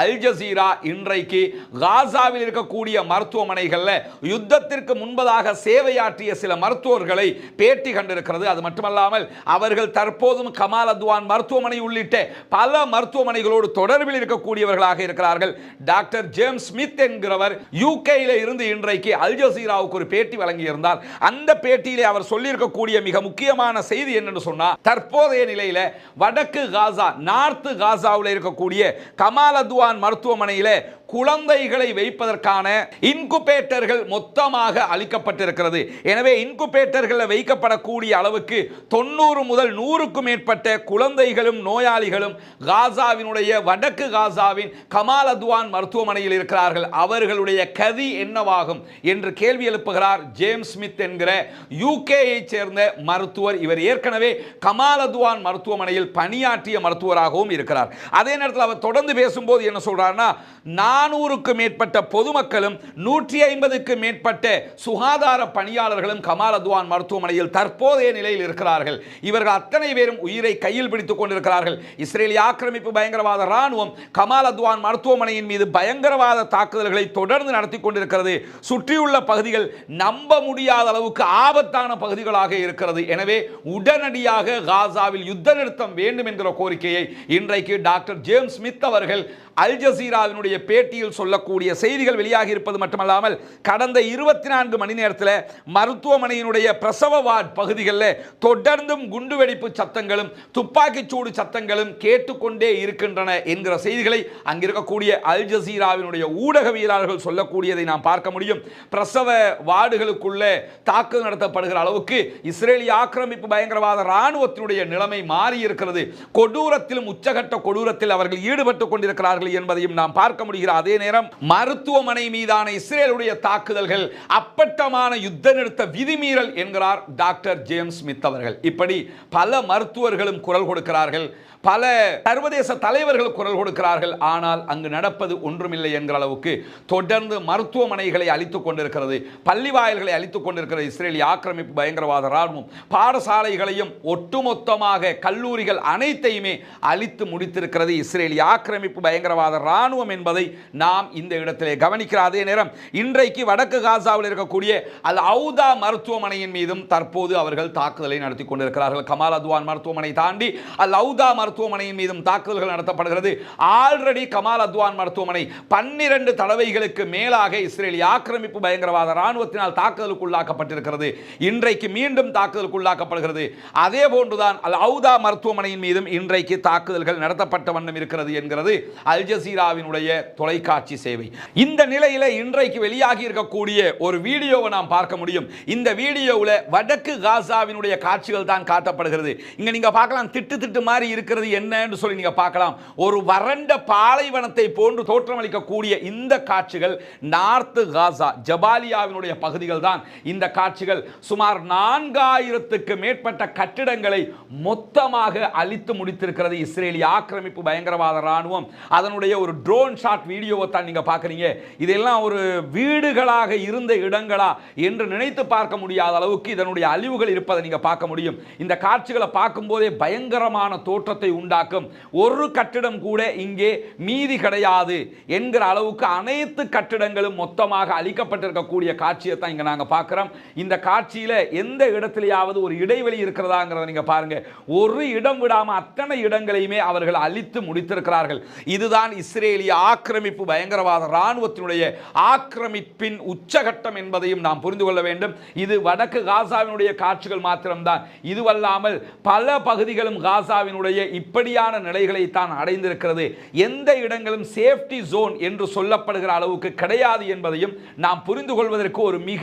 Al Jazeera இன்றைக்கு காசாவில் இருக்கக்கூடிய மருத்துவமனைகளில் யுத்தத்திற்கு முன்பதாக சேவையாற்றிய சில மருத்துவர்களை பேட்டி கண்டிருக்கிறது. அது மட்டுமல்லாமல் அவர்கள் தற்போதும் கமால் அத்வான் மருத்துவமனை உள்ளிட்ட பல மருத்துவமனைகளோடு தொடர்பில் இருக்கக்கூடியவர்களாக இருக்கிறார்கள். டாக்டர் ஜேம்ஸ் ஸ்மித் என்கிறவர் யூகேயில் இருந்து இன்றைக்கு அல் ஜசீராவுக்கு ஒரு பேட்டி வழங்கியிருந்தார். அந்த பேட்டியிலே அவர் சொல்லியிருக்கக்கூடிய மிக முக்கியமான செய்தி என்னன்னு சொன்னா தற்போதைய நிலையில வடக்கு காசா நார்த்து காசாவில் இருக்கக்கூடிய கமால் அத்வான் மருத்துவமனையில் குழந்தைகளை வைப்பதற்கான இன்குபேட்டர்கள் மொத்தமாக அளிக்கப்பட்டிருக்கிறது. எனவே இன்குபேட்டர்களில் வைக்கப்படக்கூடிய அளவுக்கு தொண்ணூறு முதல் நூறுக்கும் மேற்பட்ட குழந்தைகளும் நோயாளிகளும் காசாவினுடைய வடக்கு காசாவின் கமால் அத்வான் மருத்துவமனையில் இருக்கிறார்கள். அவர்களுடைய கதி என்னவாகும் என்று கேள்வி எழுப்புகிறார் ஜேம்ஸ் ஸ்மித் என்கிற யூகேயை சேர்ந்த மருத்துவர். இவர் ஏற்கனவே கமால் அத்வான் மருத்துவமனையில் பணியாற்றிய மருத்துவராகவும் இருக்கிறார். அதே நேரத்தில் அவர் தொடர்ந்து பேசும்போது என்ன சொல்றாருன்னா நானூறுக்கு மேற்பட்ட பொதுமக்களும் நூற்றி ஐம்பதுக்கு மேற்பட்ட சுகாதார பணியாளர்களும் கமால் அத்வான் மருத்துவமனையில் தற்போதைய நிலையில் இருக்கிறார்கள். இவர்கள் அத்தனை பேரும் உயிரை கையில் பிடித்துக் கொண்டிருக்கிறார்கள். இஸ்ரேலிய ஆக்கிரமிப்பு பயங்கரவாத ராணுவம் கமால் அத்வான் மருத்துவமனையின் மீது பயங்கரவாத தாக்குதல்களை தொடர்ந்து நடத்தி கொண்டிருக்கிறது. சுற்றியுள்ள பகுதிகள் நம்ப முடியாத அளவுக்கு ஆபத்தான பகுதிகளாக இருக்கிறது. எனவே உடனடியாக காசாவில் யுத்த நிறுத்தம் வேண்டும் என்கிற கோரிக்கையை இன்றைக்கு டாக்டர் ஜேம்ஸ் ஸ்மித் அவர்கள் அல் ஜசீராவினுடைய பேட்டியில் சொல்லக்கூடிய செய்திகள் வெளியாகி இருப்பது மட்டுமல்லாமல் கடந்த இருபத்தி நான்கு மணி நேரத்தில் மருத்துவமனையினுடைய பிரசவ வார்டு பகுதிகளில் தொடர்ந்தும் குண்டுவெடிப்பு சத்தங்களும் துப்பாக்கிச்சூடு சத்தங்களும் கேட்டுக்கொண்டே இருக்கின்றன என்கிற செய்திகளை அங்கிருக்கக்கூடிய அல் ஜசீராவினுடைய ஊடகவியலாளர்கள் சொல்லக்கூடியதை நாம் பார்க்க முடியும். பிரசவ வார்டுகளுக்குள்ளே தாக்குதல் நடத்தப்படுகிற அளவுக்கு இஸ்ரேலிய ஆக்கிரமிப்பு பயங்கரவாத ராணுவத்தினுடைய நிலைமை மாறி இருக்கிறது. கொடூரத்திலும் உச்சகட்ட கொடூரத்தில் அவர்கள் ஈடுபட்டுக் கொண்டிருக்கிறார்கள் என்பதையும் நாம் பார்க்க முடிகிற அதே நேரம் மருத்துவமனை மீதான இஸ்ரேலுடைய தாக்குதல்கள் அப்பட்டமான யுத்த நிறுத்த விதிமீறல் என்கிறார் டாக்டர் ஜேம்ஸ் ஸ்மித் அவர்கள். இப்படி பல மருத்துவர்களும் குரல் கொடுக்கிறார்கள். பல சர்வதேச தலைவர்கள் குரல் கொடுக்கிறார்கள். ஆனால் அங்கு நடப்பது ஒன்றுமில்லை என்கிற அளவுக்கு தொடர்ந்து மருத்துவமனைகளை அழித்துக் கொண்டிருக்கிறது. பள்ளி வாயில்களை அழித்துக் கொண்டிருக்கிறது இஸ்ரேலிய ஆக்கிரமிப்பு பயங்கரவாத ராணுவம் பாடசாலைகளையும் ஒட்டுமொத்தமாக கல்லூரிகள் அனைத்தையுமே அழித்து முடித்திருக்கிறது. இஸ்ரேலிய ஆக்கிரமிப்பு பயங்கரவாத ராணுவம் என்பதை நாம் இந்த இடத்திலே கவனிக்கிற அதே நேரம் இன்றைக்கு வடக்கு காசாவில் இருக்கக்கூடிய அல் அவுதா மருத்துவமனையின் மீதும் தற்போது அவர்கள் தாக்குதலை நடத்தி கொண்டிருக்கிறார்கள். கமால் அத்வான் மருத்துவமனை தாண்டி அல் அவுதா மருத்துவமனையின் மீதும் தாக்குதல்கள் நடத்தப்படுகிறது. ஆல்ரெடி கமால் அத்வான் மருத்துவமனை பன்னிரண்டு தடவைகளுக்கு மேலாக இஸ்ரேலிய ஆக்கிரமிப்பு பயங்கரவாத ராணுவத்தினால் தாக்குதலுக்கு உள்ளாக்கப்பட்டிருக்கிறது. இன்றைக்கு மீண்டும் தாக்குதலுக்கு உள்ளாக்கப்படுகிறது. அதே போன்றுதான் அல் அவுதா மருத்துவமனையின் மீதும் இன்றைக்கு தாக்குதல்கள் நடத்தப்பட்ட வண்ணம் இருக்கிறது என்கிறது அல் ஜசீராவினுடைய தொலைக்காட்சி சேவை. இந்த நிலையில இன்றைக்கு வெளியாகி இருக்கக்கூடிய ஒரு வீடியோவை நாம் பார்க்க முடியும். இந்த வீடியோவில் வடக்கு காசாவினுடைய காட்சிகள் தான் காட்டப்படுகிறது. இங்க நீங்க பார்க்கலாம் திட்டு திட்டு மாதிரி இருக்கிறது என்னன்னு சொல்லி நீங்க பார்க்கலாம். ஒரு வறண்ட பாலைவனத்தை போன்று தோற்றமளிக்கக்கூடிய இந்த காட்சிகள் நார்த்து காசா ஜபாலியாவினுடைய பகுதிகள் தான். இந்த காட்சிகள் சுமார் நான்காயிரத்துக்கு மேற்பட்ட கட்டிடங்களை மொத்தமாக அழித்து முடித்திருக்கிறது. இஸ்ரேலிய ஆக்கிரமிப்பு பயங்கரவாத ராணுவம் அதனுடைய ஒரு ட்ரோன் ஷாட் வீடியோவை தான் நீங்க பார்க்குறீங்க. இதெல்லாம் ஒரு வீடுகளாக இருந்த இடங்களா என்று நினைத்து பார்க்க முடியாத அளவுக்கு இதனுடைய அழிவுகள் இருப்பதை நீங்க பார்க்க முடியும். இந்த காட்சிகளை பார்க்கும்போதே பயங்கரமான தோற்றத்தை உண்டாக்கும். ஒரு கட்டிடம் கூட இங்கே மீதி கிடையாது என்கிற அளவுக்கு அனைத்து கட்டிடங்களும் மொத்தமாக அழிக்கப்பட்டிருக்கக்கூடிய காட்சியை தான் இங்கே நாங்கள் பார்க்குறோம். இந்த காட்சியில் எந்த இடத்துலையாவது ஒரு இடைவெளி இருக்கிறதாங்கிறத நீங்கள் பாருங்க. ஒரு இடம் விடாமல் அத்தனை இடங்களையுமே அவர்கள் அழித்து முடித்திருக்கிறார்கள். இதுதான் இஸ்ரேலிய ஆக்கிரமிப்பு பயங்கரவாத ராணுவத்தினுடைய ஆக்கிரமிப்பின் உச்சகட்டம் என்பதையும் நாம் புரிந்து கொள்ள வேண்டும். இது வடக்கு காசாவினுடைய காட்சிகள் மாத்திரம்தான். இதுவல்லாமல் பல பகுதிகளும் காசாவினுடைய இப்படியான நிலைகளை தான் அடைந்திருக்கிறது. எந்த இடங்களும் சேஃப்டி ஜோன் என்று சொல்லப்படுகிற அளவுக்கு கிடையாது என்பதையும் நாம் புரிந்து கொள்வதற்கு ஒரு மிக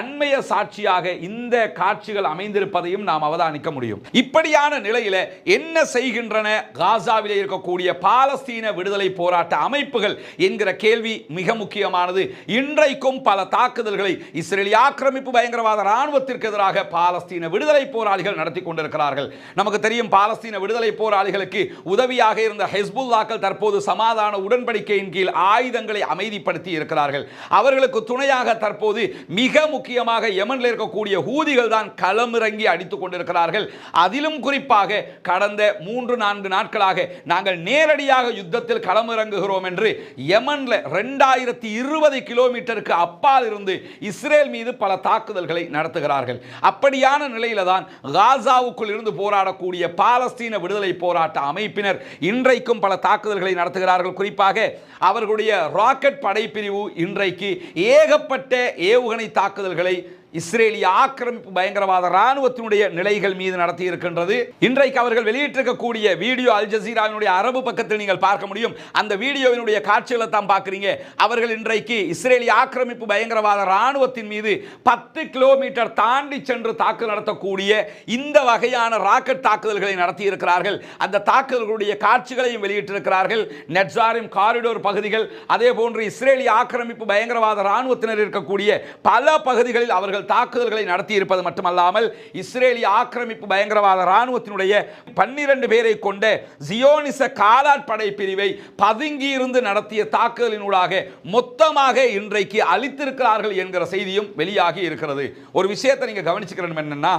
அண்மைய சாட்சியாக இந்த காட்சிகள் அமைந்திருப்பதையும் நாம் அவதானிக்க முடியும். இப்படியான நிலையில என்ன செய்கின்றன? காசாவிலே இருக்கக்கூடிய பாலஸ்தீன விடுதலை போராட்ட அமைப்புகள் என்கிற கேள்வி மிக முக்கியமானது. இன்றைக்கும் பல தாக்குதல்களை இஸ்ரேலிய ஆக்கிரமிப்பு பயங்கரவாத ராணுவத்திற்கு எதிராக பாலஸ்தீன விடுதலை போராளிகள் நடத்தி கொண்டிருக்கிறார்கள். நமக்கு தெரியும் பாலஸ்தீன விடுதலை போராளிகளுக்கு உதவியாக இருந்த ஹெஸ்புல்லாக்கள் தற்போது சமாதான உடன்படிக்கையின் கீழ் ஆயுதங்களை அமைதிப்படுத்தி இருக்கிறார்கள். அவர்களுக்கு துணையாக தற்போது மிக முக்கியமாக யமனில் இருக்கக்கூடிய ஹூதிகள் தான் களமிறங்கி அடித்துக் கொண்டிருக்கிறார்கள். அதிலும் குறிப்பாக கடந்த மூன்று நான்கு நாட்களாக நாங்கள் நேரடியாக யுத்தத்தில் களமிறங்குகிறோம் என்று யமன்ல ரெண்டாயிரத்தி இருபது கிலோமீட்டருக்கு அப்பால் இருந்து இஸ்ரேல் மீது பல தாக்குதல்களை நடத்துகிறார்கள். அப்படியான நிலையில தான் காசாவுக்குள் இருந்து போராடக்கூடிய பாலஸ்தீன விடுதலை போராட்ட அமைப்பினர் இன்றைக்கும் பல தாக்குதல்களை நடத்துகிறார்கள். குறிப்பாக அவர்களுடைய ராக்கெட் படைப்பிரிவு இன்றைக்கு ஏகப்பட்ட ஏவுகணை தாக்குதல்களை இஸ்ரேலிய ஆக்கிரமிப்பு பயங்கரவாத ராணுவத்தினுடைய நிலைகள் மீது நடத்தி இருக்கின்றது இன்றைக்கு அவர்கள் வெளியிட்டிருக்கக்கூடிய வீடியோ அல் ஜசீராவினுடைய அரபு பக்கத்தில் நீங்கள் பார்க்க முடியும். அந்த வீடியோவினுடைய காட்சிகளை தான் பார்க்குறீங்க. அவர்கள் இன்றைக்கு இஸ்ரேலிய ஆக்கிரமிப்பு பயங்கரவாத ராணுவத்தின் மீது பத்து கிலோமீட்டர் தாண்டி சென்று தாக்குதல் நடத்தக்கூடிய இந்த வகையான ராக்கெட் தாக்குதல்களை நடத்தி இருக்கிறார்கள் அந்த தாக்குதல்களுடைய காட்சிகளையும் வெளியிட்டிருக்கிறார்கள். நெட்சாரிம் காரிடோர் பகுதிகள் அதே போன்று இஸ்ரேலிய ஆக்கிரமிப்பு பயங்கரவாத ராணுவத்தினர் இருக்கக்கூடிய பல பகுதிகளில் அவர்கள் தாக்குதல்களை நடத்தியிருப்பது மட்டுமல்லாமல் இஸ்ரேலிய ஆக்கிரமிப்பு பயங்கரவாத ராணுவத்தினுடைய பன்னிரண்டு பேரை கொண்ட ஜியோனிச காலாட்படை பிரிவை பதுங்கியிருந்து நடத்திய தாக்குதலினூடாக மொத்தமாக இன்றைக்கு அளித்திருக்கிறார்கள் என்கிற செய்தியும் வெளியாகி இருக்கிறது. ஒரு விஷயத்தை நீங்கள் கவனிச்சுக்கிறோம் என்னென்னா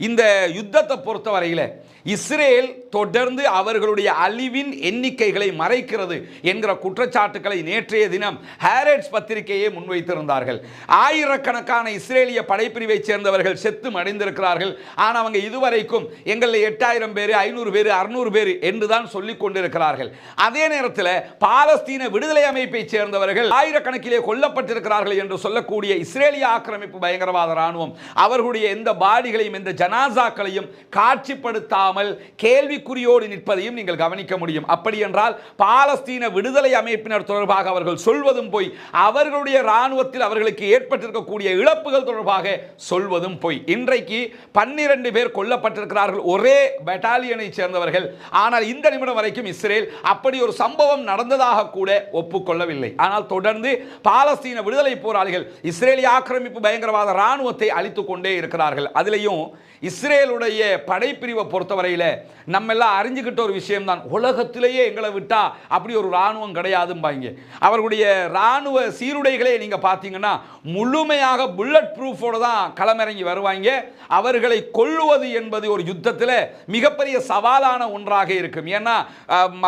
இந்த யுத்தத்தை பொறுத்தவரையில் இஸ்ரேல் தொடர்ந்து அவர்களுடைய அழிவின் எண்ணிக்கைகளை மறைக்கிறது என்கிற குற்றச்சாட்டுக்களை நேற்றைய தினம் ஹேரட்ஸ் பத்திரிகையை முன்வைத்திருந்தார்கள். ஆயிரக்கணக்கான இஸ்ரேலிய படைப்பிரிவைச் சேர்ந்தவர்கள் செத்து மடிந்திருக்கிறார்கள் ஆனால் அவங்க இதுவரைக்கும் எங்களில் எட்டாயிரம் பேர் ஐநூறு பேர் அறுநூறு பேர் என்றுதான் சொல்லிக் கொண்டிருக்கிறார்கள். அதே நேரத்தில் பாலஸ்தீன விடுதலை அமைப்பைச் சேர்ந்தவர்கள் ஆயிரக்கணக்கிலே கொல்லப்பட்டிருக்கிறார்கள் என்று சொல்லக்கூடிய இஸ்ரேலிய ஆக்கிரமிப்பு பயங்கரவாத ராணுவம் அவர்களுடைய எந்த பாடிகளையும் எந்த ஜனாசாக்களையும் காட்சிப்படுத்தாமல் கேள்விக்குறியோடு நிற்பதையும் நீங்கள் கவனிக்க முடியும். அப்படி என்றால் பாலஸ்தீன விடுதலை அமைப்பினர் தொடர்பாக அவர்கள் சொல்வதும் போய். அவர்களுடைய ராணுவத்தில் அவர்களுக்கு ஏற்பட்டிருக்கக்கூடிய இழப்புகள் தொடர்பாக சொல்வதும் போய். இன்றைக்கு பன்னிரண்டு பேர் கொல்லப்பட்டிருக்கிறார்கள். ஒரே பெட்டாலியனை சேர்ந்தவர்கள். ஆனால் இந்த நிமிடம் வரைக்கும் இஸ்ரேல் அப்படி ஒரு சம்பவம் நடந்ததாக கூட ஒப்புக்கொள்ளவில்லை. ஆனால் தொடர்ந்து பாலஸ்தீன விடுதலை போராளிகள் இஸ்ரேலிய ஆக்கிரமிப்பு பயங்கரவாத ராணுவத்தை அழித்துக் கொண்டே இருக்கிறார்கள். அதிலையும் இஸ்ரேலுடைய படைப்பிரிவை வரையில் நம்ம எல்லாம் அறிஞ்சுக்கிட்ட ஒரு விஷயம்தான். உலகத்திலேயே எங்களை விட்டா அப்படி ஒரு இராணுவம் கிடையாதும்பாங்க. அவர்களுடைய ராணுவ சீருடைகளே நீங்க பார்த்தீங்கன்னா முழுமையாக புல்லட் ப்ரூஃபோடு தான் களமிறங்கி வருவாங்க. அவர்களை கொள்ளுவது என்பது ஒரு யுத்தத்தில் மிகப்பெரிய சவாலான ஒன்றாக இருக்கும். ஏன்னா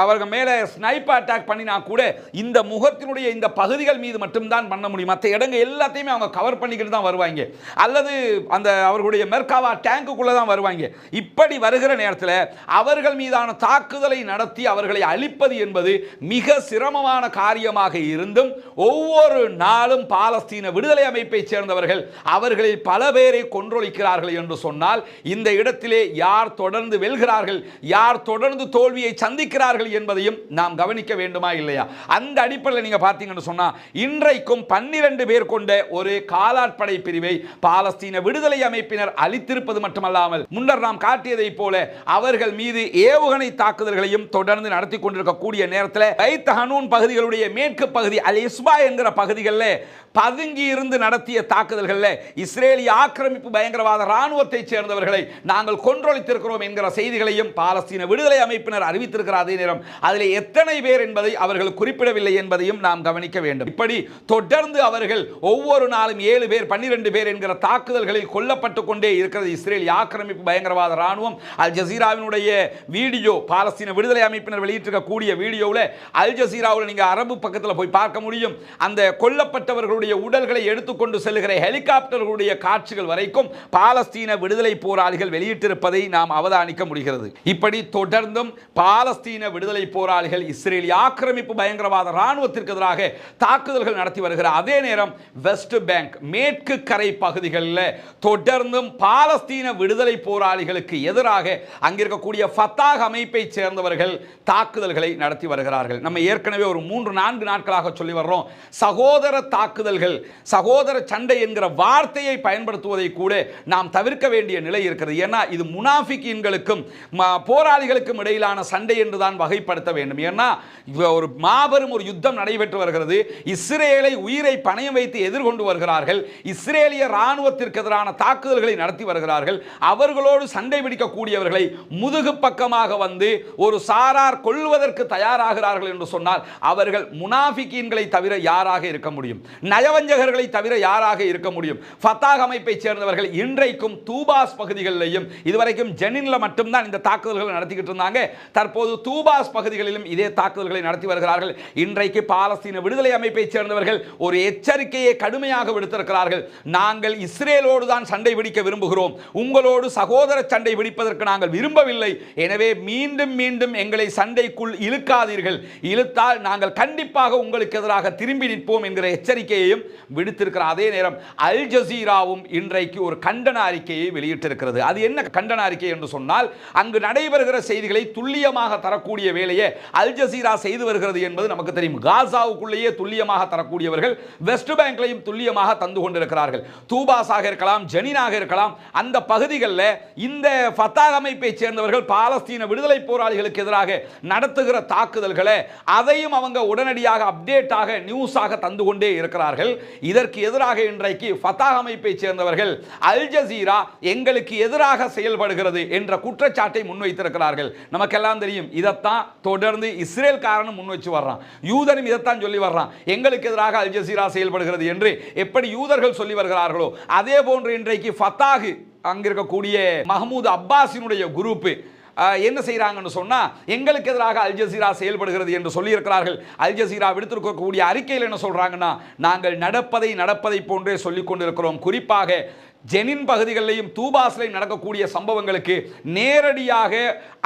அவர்கள் மேலே ஸ்னைப்பர் அட்டாக் பண்ணினா கூட இந்த முகத்தினுடைய இந்த பகுதிகள் மீது மட்டும்தான் பண்ண முடியும். மற்ற இடங்கள் எல்லாத்தையுமே அவங்க கவர் பண்ணிக்கிட்டு தான் வருவாங்க. அல்லது அந்த அவர்களுடைய மெர்காவா டேங்குக்குள்ளே தான் வருவாங்க. இப்படி வருகிற நேரத்தில் அவர்கள் மீதான தாக்குதலை நடத்தி அவர்களை அழிப்பது என்பது மிக சிரமமான காரியமாக இருந்தும் ஒவ்வொரு நாளும் பாலஸ்தீன விடுதலை அமைப்பைச் சேர்ந்தவர்கள் அவர்களில் பல பேரை கொன்றொழிக்கிறார்கள் என்று சொன்னால் இந்த இடத்திலே யார் தொடர்ந்து வெல்கிறார்கள் யார் தொடர்ந்து தோல்வியை சந்திக்கிறார்கள் என்பதையும் நாம் கவனிக்க வேண்டுமா இல்லையா? அந்த அடிப்படையில் நீங்க பார்த்தீங்கன்னு சொன்னா இன்றைக்கும் பன்னிரண்டு பேர் கொண்ட ஒரு காலாட்படை பிரிவை பாலஸ்தீன விடுதலை அமைப்பினர் அளித்திருப்பது மட்டுமல்லாமல் முன்னர் நாம் காட்டியதைப் போல அவர்கள் மீது ஏவுகணை தாக்குதல்களையும் தொடர்ந்து நடத்தி கொண்டிருக்கக்கூடிய நேரத்தில் பைத் ஹனூன் பகுதிகளுடைய மேற்கு பகுதி அல் இஸ்பா என்கிற பகுதிகளில் பதுங்கி இருந்து நடத்திய தாக்குதல்களில் இஸ்ரேலிய ஆக்கிரமிப்பு பயங்கரவாத இராணுவத்தைச் சேர்ந்தவர்களை நாங்கள் கொன்றொழித்திருக்கிறோம் என்கிற செய்திகளையும் பாலஸ்தீன விடுதலை அமைப்பினர் அறிவித்திருக்கிற அதே நேரம். அதில் எத்தனை பேர் என்பதை அவர்கள் குறிப்பிடவில்லை என்பதையும் நாம் கவனிக்க வேண்டும். இப்படி தொடர்ந்து அவர்கள் ஒவ்வொரு நாளும் ஏழு பேர் பன்னிரண்டு பேர் என்கிற தாக்குதல்களில் கொல்லப்பட்டு கொண்டே இருக்கிறது இஸ்ரேலிய ஆக்கிரமிப்பு பயங்கரவாத ராணுவம் அல் ஜசீராவினுடைய வீடியோ பாலஸ்தீன விடுதலை அமைப்பினர் வெளியிட்டிருக்கக்கூடிய வீடியோவில் அல் ஜசீராவில் நீங்கள் அரபு பக்கத்தில் போய் பார்க்க முடியும். அந்த கொல்லப்பட்டவர்களுடைய உடல்களை எடுத்துக்கொண்டு செல்லுகிற ஹெலிகாப்டர்களுடைய காட்சிகள் வரைக்கும் பாலஸ்தீன விடுதலை போராளிகள் வெளியிட்டிருப்பதை நாம் அவதானிக்க முடிகிறது. இப்படி தொடர்ந்தும் பாலஸ்தீன விடுதலை போராளிகள் இஸ்ரேலிய ஆக்கிரமிப்பு பயங்கரவாத ராணுவத்திற்கு எதிராக தாக்குதல்கள் நடத்தி வருகிற அதே நேரம் வெஸ்ட் பேங்க் மேற்கு கரை பகுதிகளில் தொடர்ந்தும் பாலஸ்தீன விடுதலை போராளிகளுக்கு எதிராக அங்கிருக்கக்கூடிய ஃபத்தாக் அமைப்பை சேர்ந்தவர்கள் தாக்குதல்களை நடத்தி வருகிறார்கள். நம்ம ஏற்கனவே ஒரு மூன்று நான்கு நாட்களாக சொல்லி வர்றோம். சகோதர தாக்குதல்கள் சகோதர சண்டை என்கிற வார்த்தையை பயன்படுத்துவதை கூட நாம் தவிர்க்க வேண்டிய நிலை இருக்கிறது. ஏன்னா இது முனாஃபிக்கீன்களுக்கும் போராளிகளுக்கும் இடையிலான சண்டை என்று தான் வகைப்படுத்த வேண்டும். ஏன்னா ஒரு மாபெரும் ஒரு யுத்தம் நடைபெற்று வருகிறது. இஸ்ரேலை உயிரை பணயம் வைத்து எதிர்கொண்டு வருகிறார்கள். இஸ்ரேலிய ராணுவத்திற்கு எதிரான தாக்குதல்களை நடத்தி வருகிறார்கள். அவர்களோடு சண்டை பிடிக்கக்கூடியவர்களை முதுகு பக்கமாக வந்து ஒரு சாரார் கொள்வதற்கு தயாராகிறார்கள் என்று சொன்னால் அவர்கள் முனாஃபிகீன்களை தவிர யாராக இருக்க முடியும்? நயவஞ்சகர்களை தவிர யாராக இருக்க முடியும்? ஃபத்தாக் அமைப்பைச் சேர்ந்தவர்கள் இன்றைக்கும் தூபாஸ் பகுதிகளிலையும் இதுவரைக்கும் ஜெனினில் மட்டும்தான் இந்த தாக்குதல்களை நடத்திக்கிட்டு இருந்தாங்க. தற்போது தூபாஸ் பகுதிகளிலும் இதே தாக்குதல்களை நடத்தி வருகிறார்கள். இன்றைக்கு பாலஸ்தீன விடுதலை அமைப்பைச் சேர்ந்தவர்கள் ஒரு எச்சரிக்கையை கடுமையாக விடுத்திருக்கிறார்கள். நாங்கள் இஸ்ரேலோடு தான் சண்டை பிடிக்க விரும்புகிறோம். உங்களோடு சகோதர சண்டை பிடிப்பதற்கு நாங்கள் விரும்பவில்லை. எனவே மீண்டும் மீண்டும் எங்களை சண்டைக்குள் இழுக்காதீர்கள். இழுத்தால் நாங்கள் கண்டிப்பாக உங்களுக்கு எதிராக திரும்பி நிற்போம் என்கிற எச்சரிக்கையையும் விடுத்திருக்கிற அதே நேரம் அல் ஜசீராவும் இன்றைக்கு ஒரு கண்டன அறிக்கையை வெளியிட்டிருக்கிறது. அது என்ன கண்டன அறிக்கை என்று சொன்னால் அங்கு நடைபெறுகிற செய்திகளை துல்லியமாக தரக்கூடிய வேலையை அல் ஜசீரா செய்து வருகிறது என்பது நமக்கு தெரியும். காசாவுக்குள்ளேயே துல்லியமாக தரக்கூடியவர்கள் வெஸ்ட் பேங்க்லையும் துல்லியமாக தந்து கொண்டிருக்கிறார்கள். தூபாஸாக இருக்கலாம் ஜெனினாக இருக்கலாம் அந்த பகுதிகளில் இந்த ஃபத்தாக் அமைப்பைச் சேர்ந்தவர்கள் பாலஸ்தீன விடுதலை போராளிகளுக்கு எதிராக நடத்துகிற தாக்குதல்களை அதையும் அவங்க உடனடியாக அப்டேட்டாக நியூஸாக தந்து கொண்டே இருக்கிறார்கள். இதற்கு எதிராக இன்றைக்கு ஃபத்தாக் அமைப்பைச் சேர்ந்தவர்கள் அல் ஜசீரா எங்களுக்கு எதிராக செயல்படுகிறது என்ற குற்றச்சாட்டை முன்வைத்திருக்கிறார்கள். நமக்கெல்லாம் தெரியும் இதைத்தான் தொடர்ந்து இஸ்ரேல் காரணம் முன் வச்சு வர்றான். யூதரும் இதைத்தான் சொல்லி வர்றான். எங்களுக்கு எதிராக அல் ஜசீரா செயல்படுகிறது என்று எப்படி யூதர்கள் சொல்லி வருகிறார்களோ அதே போன்று இன்றைக்கு ஃபத்தாகு அங்கிருக்கக்கூடிய மஹமூது அப்பாஸினுடைய குரூப்பு. என்ன செய்கிறாங்கன்னு சொன்னால் எங்களுக்கு எதிராக அல் ஜசீரா செயல்படுகிறது என்று சொல்லியிருக்கிறார்கள். அல் ஜசீரா விடுத்திருக்கக்கூடிய அறிக்கையில் என்ன சொல்கிறாங்கன்னா நாங்கள் நடப்பதை நடப்பதை போன்றே சொல்லிக் கொண்டிருக்கிறோம். குறிப்பாக ஜெனின் பகுதிகளிலையும் தூபாஸ்லையும் நடக்கக்கூடிய சம்பவங்களுக்கு நேரடியாக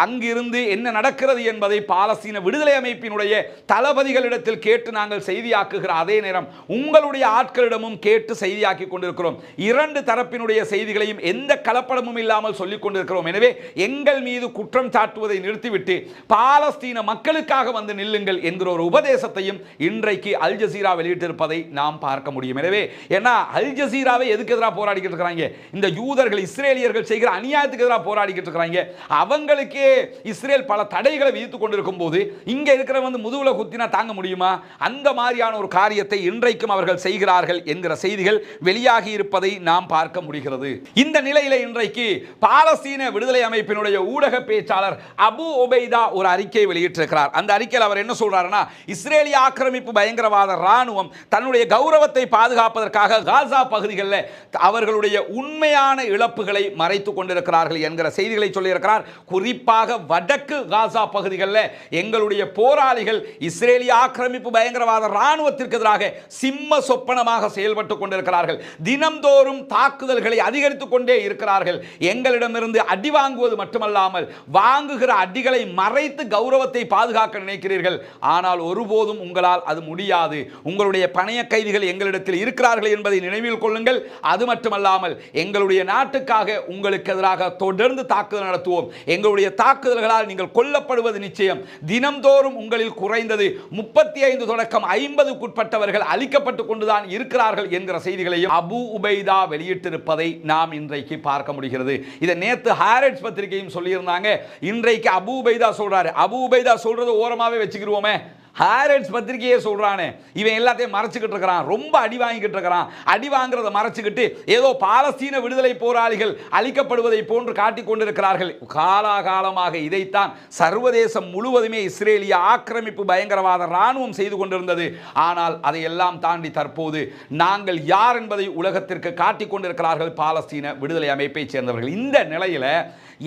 அங்கிருந்து என்ன நடக்கிறது என்பதை பாலஸ்தீன விடுதலை அமைப்பினுடைய தளபதிகளிடத்தில் கேட்டு நாங்கள் செய்தியாக்குகிற அதே நேரம் உங்களுடைய ஆட்களிடமும் கேட்டு செய்தியாக்கி கொண்டிருக்கிறோம். இரண்டு தரப்பினுடைய செய்திகளையும் எந்த கலப்படமும் இல்லாமல் சொல்லிக் கொண்டிருக்கிறோம். எனவே எங்கள் மீது குற்றம் சாட்டுவதை நிறுத்திவிட்டு பாலஸ்தீன மக்களுக்காக வந்து நில்லுங்கள் என்கிற ஒரு உபதேசத்தையும் இன்றைக்கு அல் ஜசீரா வெளியிட்டிருப்பதை நாம் பார்க்க முடியும். எனவே ஏன்னா அல் ஜசீராவை எதுக்கு எதிராக போராடிக்கிட்டு இருக்கிறாங்க. இந்த யூதர்கள் இஸ்ரேலியர்கள் செய்கிற அநியாயத்துக்கு எதிராக போராடிக்கிட்டு இருக்கிறாங்க. அவங்களுக்கே இஸ்ரேல் பல தடைகளை விதித்துக் கொண்டிருக்கும் போது இங்க இருக்கிற வந்து முதுகுல குத்தினா தாங்க முடியுமா? அந்த மாதிரியான ஒரு காரியத்தை இன்றைக்கும் அவர்கள் செய்கிறார்கள் என்கிற செய்திகள் வெளியாகி இருப்பதை நாம் பார்க்க முடிகிறது. இந்த நிலையில இன்றைக்கு பாலஸ்தீன விடுதலை அமைப்பினுடைய ஊடக பேச்சாளர் அபு ஒபைதா ஒரு அறிக்கை வெளியிட்டிருக்கிறார். அந்த அறிக்கையில் அவர் என்ன சொல்றாருன்னா இஸ்ரேலிய ஆக்கிரமிப்பு பயங்கரவாத ராணுவம் தன்னுடைய கௌரவத்தை பாதுகாப்பதற்காக காசா பகுதிகளில் அவர்களுடைய உண்மையான இழப்புகளை மறைத்துக் கொண்டிருக்கிறார்கள் என்கிற செய்திகளை சொல்லியிருக்கிறார். குறிப்பாக வடக்கு காசா பகுதிகளில் எங்களுடைய போராளிகள் இஸ்ரேலிய ஆக்கிரமிப்பு பயங்கரவாத இராணுவத்திற்கு எதிராக சிம்ம சொப்பனமாக செயல்பட்டு கொண்டிருக்கிறார்கள். தினம்தோறும் தாக்குதல்களை அதிகரித்துக் கொண்டே இருக்கிறார்கள். எங்களிடமிருந்து அடி வாங்குவது மட்டுமல்லாமல் வாங்குகிற அடிகளை மறைத்து கௌரவத்தை பாதுகாக்க நினைக்கிறீர்கள். ஆனால் ஒருபோதும் உங்களால் அது முடியாது. உங்களுடைய பணைய கைதிகள் எங்களிடத்தில் இருக்கிறார்கள் என்பதை நினைவில் கொள்ளுங்கள். அது மட்டுமல்லாமல் எங்களுடைய நாட்டுக்காக உங்களுக்கு எதிராக தொடர்ந்து தாக்குதல் நடத்துவோம். எங்களுடைய தாக்குதல்களால் நீங்கள் கொல்லப்படுவது நிச்சயம். தினம்தோறும் உங்களில் குறைந்தது முப்பத்தி ஐந்து தொடக்கம் ஐம்பதுக்குட்பட்டவர்கள் அழிக்கப்பட்டு கொண்டுதான் இருக்கிறார்கள் என்கிற செய்திகளையும் அபு உபைதா வெளியிட்டிருப்பதை நாம் இன்றைக்கு பார்க்க முடிகிறது. இதை நேற்று ஹாரட்ஸ் பத்திரிகையும் சொல்லியிருந்தாங்க. இன்றைக்கு அபு உபைதா சொல்றாரு. அபு உபைதா சொல்றது ஓரமாகவே வச்சுக்கிருவோமே. ஹாரட்ஸ் பத்திரிகையே சொல்கிறானே இவன் எல்லாத்தையும் மறைச்சிக்கிட்டு இருக்கிறான். ரொம்ப அடி வாங்கிக்கிட்டு இருக்கிறான். அடி வாங்குறதை மறைச்சிக்கிட்டு ஏதோ பாலஸ்தீன விடுதலை போராளிகள் அழிக்கப்படுவதை போன்று காட்டிக் கொண்டிருக்கிறார்கள். காலாகாலமாக இதைத்தான் சர்வதேசம் முழுவதுமே இஸ்ரேலிய ஆக்கிரமிப்பு பயங்கரவாத ராணுவம் செய்து கொண்டிருந்தது. ஆனால் அதையெல்லாம் தாண்டி தற்போது நாங்கள் யார் என்பதை உலகத்திற்கு காட்டிக் கொண்டிருக்கிறார்கள் பாலஸ்தீன விடுதலை அமைப்பைச் சேர்ந்தவர்கள். இந்த நிலையில்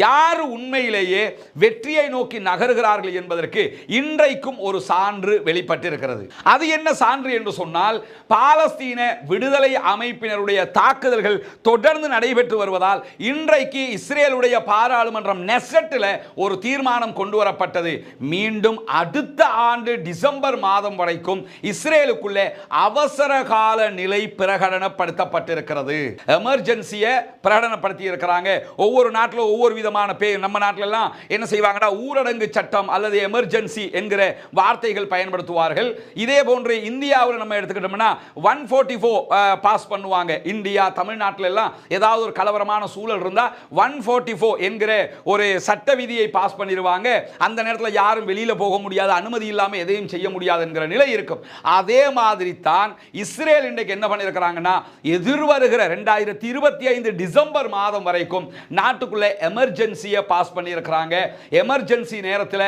யார் உண்மையிலேயே வெற்றியை நோக்கி நகருகிறார்கள் என்பதற்கு இன்றைக்கும் ஒரு சான்று சான்று வெளிப்பட்டிருக்கிறது. அது என்ன சான்று என்று சொன்னால் பாலஸ்தீன விடுதலை அமைப்பினருடைய தாக்குதல்கள் தொடர்ந்து நடைபெற்று வருவதால் இன்றைக்கு இஸ்ரேலுடைய பாராளுமன்றம் நெசட்டில் ஒரு தீர்மானம் கொண்டு வரப்பட்டது மீண்டும் அடுத்த ஆண்டு டிசம்பர் மாதம் வரைக்கும் இஸ்ரேலுக்குள்ளே அவசர கால நிலை பிரகடனப்படுத்தப்பட்டிருக்கிறது. எமர்ஜென்சியை பிரகடனப்படுத்தி இருக்கிறாங்க ஒவ்வொரு நாட்டில் ஒவ்வொரு விதமான பேர். நம்ம நாட்டில எல்லாம் என்ன செய்வாங்கன்னா ஊரடங்கு சட்டம் அல்லது எமர்ஜென்சி என்கிற வார்த்தைகள் பயன்படுத்துவார்கள். இதே போன்று இந்தியாவில் நம்ம எடுத்துக்கிட்டோம்னா ஒன் ஃபோர்ட்டி ஃபோர் பாஸ் பண்ணுவாங்க. இந்தியா தமிழ்நாட்டில் எல்லாம் ஏதாவது ஒரு கலவரமான சூழல் இருந்தால் ஒன் ஃபோர்ட்டி ஃபோர் என்கிற ஒரு சட்ட விதியை பாஸ் பண்ணிடுவாங்க. அந்த நேரத்தில் யாரும் வெளியில் போக முடியாது அனுமதி இல்லாமல் எதையும் செய்ய முடியாது என்கிற நிலை இருக்கும். அதே மாதிரி தான் இஸ்ரேல் இன்றைக்கு என்ன பண்ணியிருக்கிறாங்கன்னா எதிர்வருகிற ரெண்டாயிரத்தி இருபத்தி ஐந்து டிசம்பர் மாதம் வரைக்கும் நாட்டுக்குள்ள எமர்ஜென்சியை பாஸ் பண்ணியிருக்கிறாங்க. எமர்ஜென்சி நேரத்தில்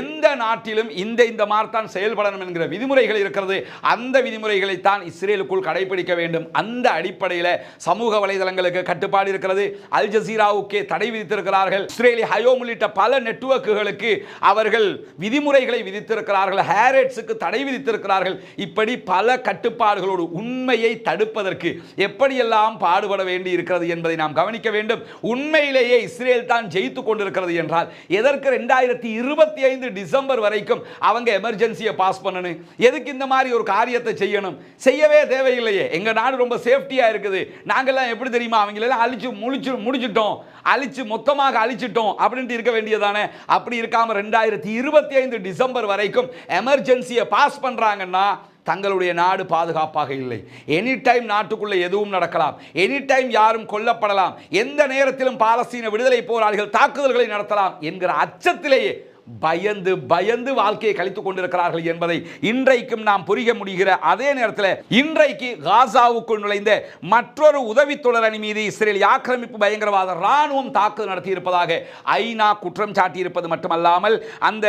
எந்த நாட்டிலும் இந்த இந்த மாதிரி தான் செயல்படணும் என்கிற விதிமுறைகள் இருக்கிறது. அந்த விதிமுறைகளை தான் இஸ்ரேலுக்குள் கடைபிடிக்க வேண்டும். அந்த அடிப்படையில் சமூக வலைதளங்களுக்கு கட்டுப்பாடு இருக்கிறது. அல் ஜசீராவுக்கே தடை விதித்திருக்கிறார்கள். இஸ்ரேலி ஹயோம் உள்ளிட்ட பல நெட்வொர்க்குகளுக்கு அவர்கள் விதிமுறைகளை விதித்திருக்கிறார்கள். ஹேரேட்ஸுக்கு தடை விதித்திருக்கிறார்கள். இப்படி பல கட்டுப்பாடுகளோடு உண்மையை தடுப்பதற்கு எப்படியெல்லாம் பாடுபட வேண்டி இருக்கிறது என்பதை நாம் கவனிக்க வேண்டும். உண்மையிலேயே இஸ்ரேல் தான் ஜெயித்து கொண்டிருக்கிறது என்றால் எதற்கு ரெண்டாயிரத்தி இருபத்தி ஐந்து டிசம்பர் வரைக்கும் அவங்க எமர்ஜென்சியை பாஸ் பண்ணணும். எதுக்கு இந்த மாதிரி ஒரு காரியத்தை செய்யணும்? செய்யவே தேவையில்லையே. எங்கள் நாடு ரொம்ப சேஃப்டியாக இருக்குது. நாங்கள்லாம் எப்படி தெரியுமா? அவங்களெல்லாம் அழிச்சு முழிச்சு முடிச்சிட்டோம். அழிச்சு மொத்தமாக அழிச்சிட்டோம் அப்படின்ட்டு இருக்க வேண்டியதானே? அப்படி இருக்காமல் ரெண்டாயிரத்தி இருபத்தி ஐந்து டிசம்பர் வரைக்கும் எமர்ஜென்சியை பாஸ் பண்ணுறாங்கன்னா தங்களுடைய நாடு பாதுகாப்பாக இல்லை. எனி டைம் நாட்டுக்குள்ளே எதுவும் நடக்கலாம். எனி டைம் யாரும் கொல்லப்படலாம். எந்த நேரத்திலும் பாலஸ்தீன விடுதலை போராளிகள் தாக்குதல்களை நடத்தலாம் என்கிற அச்சத்திலேயே பயந்து பயந்து வாழ்க்கையை கழித்துக் கொண்டிருக்கிறார்கள் என்பதை இன்றைக்கும் நாம் புரிய முடிகிற அதே நேரத்தில் இன்றைக்கு காசாவுக்குள் நுழைந்த மற்றொரு உதவி தொடரணி மீது இஸ்ரேல் ஆக்கிரமிப்பு பயங்கரவாத ராணுவம் தாக்குதல் நடத்தி இருப்பதாக ஐநா குற்றம் சாட்டியிருப்பது மட்டுமல்லாமல் அந்த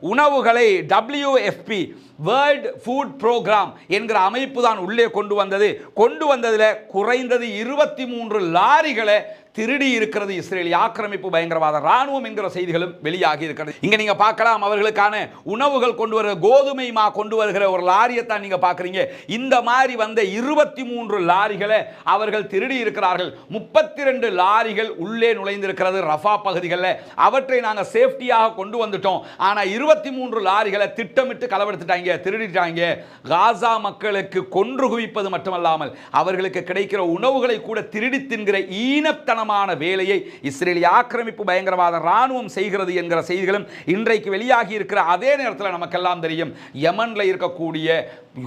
உணவுகளை டபிள்யூஎஃப்பி வேர்ல்ட் ஃபுட் ப்ரோக்ராம் என்கிற அமைப்பு தான் உள்ளே கொண்டு வந்தது. கொண்டு வந்ததில் குறைந்தது இருபத்தி மூன்று லாரிகளை திருடி இருக்கிறது இஸ்ரேலி. ஆக்கிரமிப்பு பயங்கரவாத ராணுவம் என்கிற செய்திகளும் வெளியாகி இருக்கிறது. இங்க நீங்க பார்க்கலாம் அவர்களுக்கான உணவுகள் கொண்டு வர கோதுமை மா கொண்டு வருகிற ஒரு லாரியை தான் நீங்க பார்க்குறீங்க. இந்த மாதிரி வந்த இருபத்தி மூன்று லாரிகளை அவர்கள் திருடி இருக்கிறார்கள். முப்பத்தி ரெண்டு லாரிகள் உள்ளே நுழைந்திருக்கிறது ரஃபா பகுதிகளில். அவற்றை நாங்கள் சேஃப்டியாக கொண்டு வந்துட்டோம். ஆனால் இருபத்தி மூன்று லாரிகளை திட்டமிட்டு களவெடுத்துட்டாங்க திருடிட்டாங்க. காசா மக்களுக்கு கொன்று குவிப்பது மட்டுமல்லாமல் அவர்களுக்கு கிடைக்கிற உணவுகளை கூட திருடி தின்கிற ஈனத்தனம் மோசமான வேலையை இஸ்ரேலிய ஆக்கிரமிப்பு பயங்கரவாத ராணுவம் செய்கிறது என்கிற செய்திகளும் இன்றைக்கு வெளியாகி இருக்கிற அதே நேரத்தில் நமக்கெல்லாம் தெரியும். யமனில் இருக்கக்கூடிய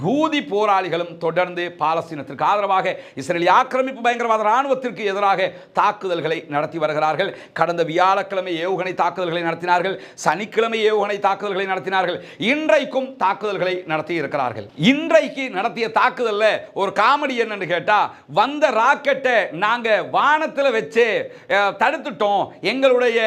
யூதி போராளிகளும் தொடர்ந்து பாலஸ்தீனத்திற்கு ஆதரவாக இஸ்ரேலிய ஆக்கிரமிப்பு பயங்கரவாத ராணுவத்திற்கு எதிராக தாக்குதல்களை நடத்தி வருகிறார்கள். கடந்த வியாழக்கிழமை ஏவுகணை தாக்குதல்களை நடத்தினார்கள். சனிக்கிழமை ஏவுகணை தாக்குதல்களை நடத்தினார்கள். இன்றைக்கும் தாக்குதல்களை நடத்தி இருக்கிறார்கள். இன்றைக்கு நடத்திய தாக்குதலில் ஒரு காமெடி என்னன்னு கேட்டால் வந்த ராக்கெட்டை நாங்கள் வானத்தில் வச்சு தடுத்துட்டோம். எங்களுடைய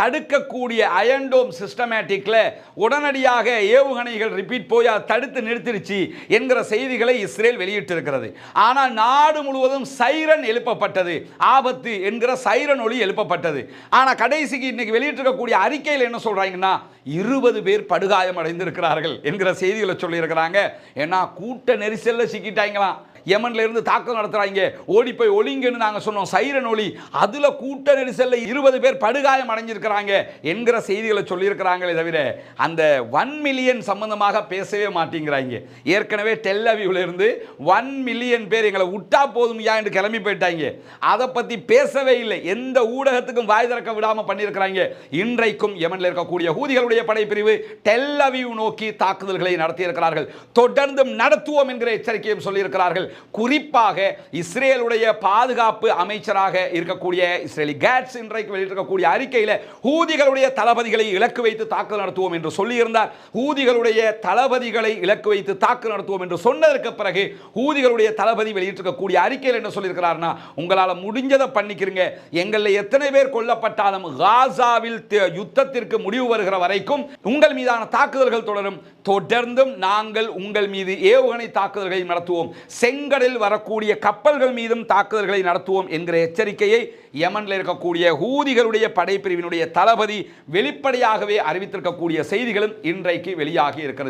தடுக்கக்கூடிய அயன்டோம் சிஸ்டமேட்டிக்கில் உடனடியாக ஏவுகணைகள் ரிப்பீட் போய் அதை தடுத்து நிறுத்திடுச்சு. என்கிற செய்திகளை இஸ்ரேல் வெளியிட்டிருக்கிறது. ஆனால் நாடு முழுவதும் சைரன் எழுப்பப்பட்டது. ஆபத்து என்கிற சைரன் ஒளி எழுப்பப்பட்டது. ஆனால் கடைசிக்கு இன்னைக்கு வெளியிட்டிருக்கக்கூடிய அறிக்கையில் என்ன சொல்றாங்கன்னா இருபது பேர் படுகாயம் அடைந்திருக்கிறார்கள் என்கிற செய்திகளை சொல்லியிருக்கிறாங்க. ஏன்னா கூட்ட நெரிசலில் சிக்கிட்டாங்களாம். யமன்ல இருந்து தாக்கம் நடத்துறாங்க. ஓடி போய் ஒளிங்கன்னு நாங்கள் சொன்னோம். சைரன் ஒளி. அதுல கூட்ட நெரிசல்ல இருபது பேர் படுகாயம் அடைஞ்சிருக்கிறாங்க என்கிற செய்திகளை சொல்லியிருக்கிறாங்களே தவிர அந்த ஒன் மில்லியன் சம்பந்தமாக பேசவே மாட்டேங்கிறாங்க. ஏற்கனவே டெல்லவியூல இருந்து ஒன் மில்லியன் பேர் எங்களை விட்டா போதும் யா என்று கிளம்பி போயிட்டாங்க. அதை பத்தி பேசவே இல்லை. எந்த ஊடகத்துக்கும் வாய் திறக்க விடாம பண்ணியிருக்கிறாங்க. இன்றைக்கும் யமன்ல இருக்கக்கூடிய ஹூதிகளுடைய படைப்பிரிவு டெல்லவியூ நோக்கி தாக்குதல்களை நடத்தியிருக்கிறார்கள். தொடர்ந்தும் நடத்துவோம் என்கிற எச்சரிக்கையும் சொல்லியிருக்கிறார்கள். குறிப்பாக இஸ்ரேலுடைய பாதுகாப்பு அமைச்சராக இருக்கக்கூடிய இஸ்ரேலி கேட்ஸ் இன்றைக்கு வெளியிட்டிருக்கக்கூடிய அறிக்கையில் ஹூதிகளுடைய தளபதிகளை இலக்கு வைத்து தாக்குதல் நடத்துவோம் என்று சொல்லியிருந்தார். ஹூதிகளுடைய தளபதிகளை இலக்கு வைத்து தாக்குதல் நடத்துவோம் என்று சொன்னதற்கு பிறகு ஹூதிகளுடைய தளபதி வெளியிட்டிருக்கக்கூடிய அறிக்கையில் என்ன சொல்லியிருக்கிறார்னா உங்களால் முடிஞ்சதை பண்ணிக்கிறீங்க. எங்களில் எத்தனை பேர் கொல்லப்பட்டாலும் காசாவில் யுத்தத்திற்கு முடிவு வருகிற வரைக்கும் உங்கள் மீதான தாக்குதல்கள் தொடரும். தொடர்ந்தும் நாங்கள் உங்கள் மீது ஏவுகணை தாக்குதல்களை நடத்துவோம். செங் செங்கடலில் வரக்கூடிய கப்பல்கள் மீதும் தாக்குதல்களை நடத்துவோம் என்கிற எச்சரிக்கையை யமனில் இருக்கக்கூடிய ஹூதிகளுடைய படைப்பிரிவினுடைய தளபதி வெளிப்படையாகவே அறிவித்திருக்கக்கூடிய செய்திகளும் இன்றைக்கு வெளியாகி இருக்கிறது.